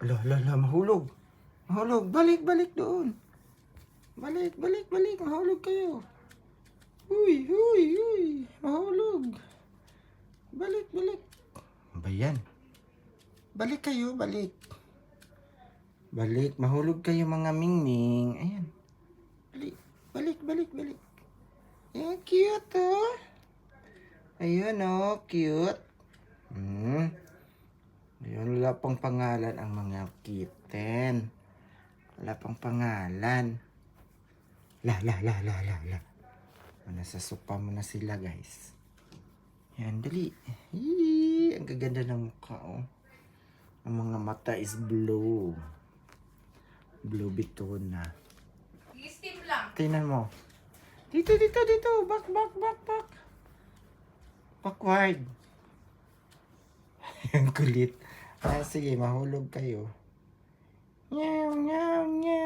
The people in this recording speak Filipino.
Ala, ala, ala, mahulog. Mahulog. Balik, balik doon. Balik, balik, balik. Mahulog kayo. Uy, uy, uy. Mahulog. Balik, balik. Ano Ba yan? Balik kayo, balik. Balik, mahulog kayo mga mingming. Ayan. Balik, balik, balik, balik. Ayan, cute oh. Ayun oh, cute. Hmm. Ayun, wala pang pangalan ang mga kitten. Wala pang pangalan. La, la, la, la, la, la. Nasa sopa mo na sila, guys. Yan, dali. Yee, ang gaganda ng mukha, oh. Ang mga mata is blue. Blue bitona. I-steam lang. Tingnan mo. Dito, dito, dito. Back, back, back, back. Backward. Ang kulit. Ah, sige, mahulog kayo. Meow, meow, meow.